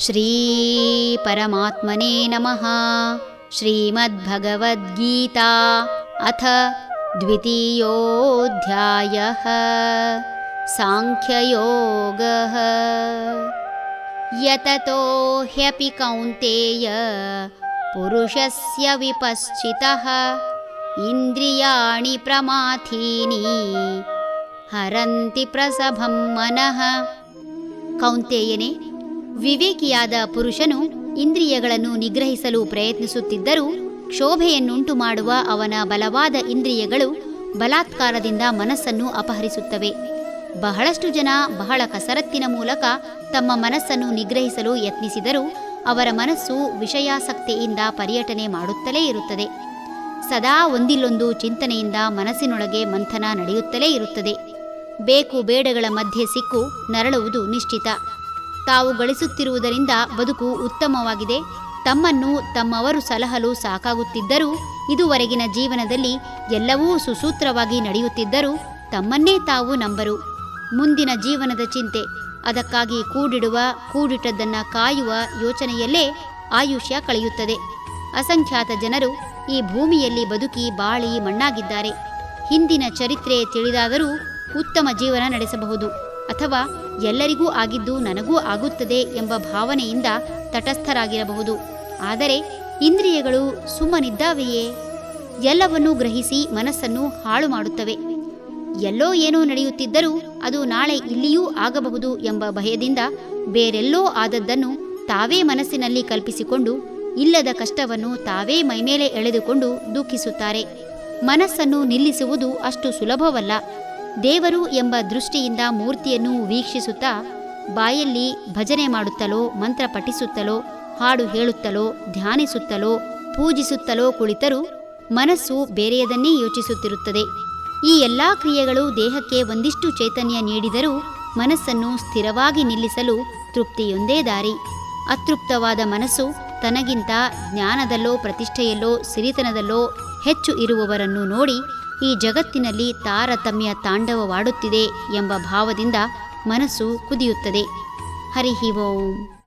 श्रीपरमात्मने नमः। श्रीमद्भगवद्गीता अथ द्वितीयोऽध्यायः। साङ्ख्ययोगः। यततो ह्यपि कौन्तेय पुरुषस्य विपश्चितः। इन्द्रियाणि प्रमाथीनि हरन्ति प्रसभं मनः। कौन्तेयने ವಿವೇಕಿಯಾದ ಪುರುಷನು ಇಂದ್ರಿಯಗಳನ್ನು ನಿಗ್ರಹಿಸಲು ಪ್ರಯತ್ನಿಸುತ್ತಿದ್ದರೂ ಕ್ಷೋಭೆಯನ್ನುಂಟು ಮಾಡುವ ಅವನ ಬಲವಾದ ಇಂದ್ರಿಯಗಳು ಬಲಾತ್ಕಾರದಿಂದ ಮನಸ್ಸನ್ನು ಅಪಹರಿಸುತ್ತವೆ. ಬಹಳಷ್ಟು ಜನ ಬಹಳ ಕಸರತ್ತಿನ ಮೂಲಕ ತಮ್ಮ ಮನಸ್ಸನ್ನು ನಿಗ್ರಹಿಸಲು ಯತ್ನಿಸಿದರೂ ಅವರ ಮನಸ್ಸು ವಿಷಯಾಸಕ್ತಿಯಿಂದ ಪರ್ಯಟನೆ ಮಾಡುತ್ತಲೇ ಇರುತ್ತದೆ. ಸದಾ ಒಂದಿಲ್ಲೊಂದು ಚಿಂತನೆಯಿಂದ ಮನಸ್ಸಿನೊಳಗೆ ಮಂಥನ ನಡೆಯುತ್ತಲೇ ಇರುತ್ತದೆ. ಬೇಕು ಬೇಡಗಳ ಮಧ್ಯೆ ಸಿಕ್ಕು ನರಳುವುದು ನಿಶ್ಚಿತ. ತಾವು ಗಳಿಸುತ್ತಿರುವುದರಿಂದ ಬದುಕು ಉತ್ತಮವಾಗಿದೆ. ತಮ್ಮನ್ನು ತಮ್ಮವರು ಸಲಹಲು ಸಾಕಾಗುತ್ತಿದ್ದರೂ ಇದುವರೆಗಿನ ಜೀವನದಲ್ಲಿ ಎಲ್ಲವೂ ಸುಸೂತ್ರವಾಗಿ ನಡೆಯುತ್ತಿದ್ದರೂ ತಮ್ಮನ್ನೇ ತಾವು ನಂಬರು. ಮುಂದಿನ ಜೀವನದ ಚಿಂತೆ. ಅದಕ್ಕಾಗಿ ಕೂಡಿಡುವ, ಕೂಡಿಟ್ಟದ್ದನ್ನು ಕಾಯುವ ಯೋಚನೆಯಲ್ಲೇ ಆಯುಷ್ಯ ಕಳೆಯುತ್ತದೆ. ಅಸಂಖ್ಯಾತ ಜನರು ಈ ಭೂಮಿಯಲ್ಲಿ ಬದುಕಿ ಬಾಳಿ ಮಣ್ಣಾಗಿದ್ದಾರೆ. ಹಿಂದಿನ ಚರಿತ್ರೆ ತಿಳಿದಾದರೂ ಉತ್ತಮ ಜೀವನ ನಡೆಸಬಹುದು. ಅಥವಾ ಎಲ್ಲರಿಗೂ ಆಗಿದ್ದು ನನಗೂ ಆಗುತ್ತದೆ ಎಂಬ ಭಾವನೆಯಿಂದ ತಟಸ್ಥರಾಗಿರಬಹುದು. ಆದರೆ ಇಂದ್ರಿಯಗಳು ಸುಮ್ಮನಿದ್ದಾವೆಯೇ? ಎಲ್ಲವನ್ನೂ ಗ್ರಹಿಸಿ ಮನಸ್ಸನ್ನು ಹಾಳು ಮಾಡುತ್ತವೆ. ಎಲ್ಲೋ ಏನೋ ನಡೆಯುತ್ತಿದ್ದರೂ ಅದು ನಾಳೆ ಇಲ್ಲಿಯೂ ಆಗಬಹುದು ಎಂಬ ಭಯದಿಂದ ಬೇರೆಲ್ಲೋ ಆದದ್ದನ್ನು ತಾವೇ ಮನಸ್ಸಿನಲ್ಲಿ ಕಲ್ಪಿಸಿಕೊಂಡು ಇಲ್ಲದ ಕಷ್ಟವನ್ನು ತಾವೇ ಮೈಮೇಲೆ ಎಳೆದುಕೊಂಡು ದುಃಖಿಸುತ್ತಾರೆ. ಮನಸ್ಸನ್ನು ನಿಲ್ಲಿಸುವುದು ಅಷ್ಟು ಸುಲಭವಲ್ಲ. ದೇವರು ಎಂಬ ದೃಷ್ಟಿಯಿಂದ ಮೂರ್ತಿಯನ್ನು ವೀಕ್ಷಿಸುತ್ತಾ ಬಾಯಲ್ಲಿ ಭಜನೆ ಮಾಡುತ್ತಲೋ, ಮಂತ್ರ ಪಠಿಸುತ್ತಲೋ, ಹಾಡು ಹೇಳುತ್ತಲೋ, ಧ್ಯಾನಿಸುತ್ತಲೋ, ಪೂಜಿಸುತ್ತಲೋ ಕುಳಿತರೂ ಮನಸ್ಸು ಬೇರೆಯದನ್ನೇ ಯೋಚಿಸುತ್ತಿರುತ್ತದೆ. ಈ ಎಲ್ಲ ಕ್ರಿಯೆಗಳು ದೇಹಕ್ಕೆ ಒಂದಿಷ್ಟು ಚೈತನ್ಯ ನೀಡಿದರೂ ಮನಸ್ಸನ್ನು ಸ್ಥಿರವಾಗಿ ನಿಲ್ಲಿಸಲು ತೃಪ್ತಿಯೊಂದೇ ದಾರಿ. ಅತೃಪ್ತವಾದ ಮನಸ್ಸು ತನಗಿಂತ ಜ್ಞಾನದಲ್ಲೋ, ಪ್ರತಿಷ್ಠೆಯಲ್ಲೋ, ಸಿರಿತನದಲ್ಲೋ ಹೆಚ್ಚು ಇರುವವರನ್ನು ನೋಡಿ ಈ ಜಗತ್ತಿನಲ್ಲಿ ತಾರತಮ್ಯ ತಾಂಡವವಾಡುತ್ತಿದೆ ಎಂಬ ಭಾವದಿಂದ ಮನಸ್ಸು ಕುದಿಯುತ್ತದೆ. ಹರಿಹಿ ಓಂ.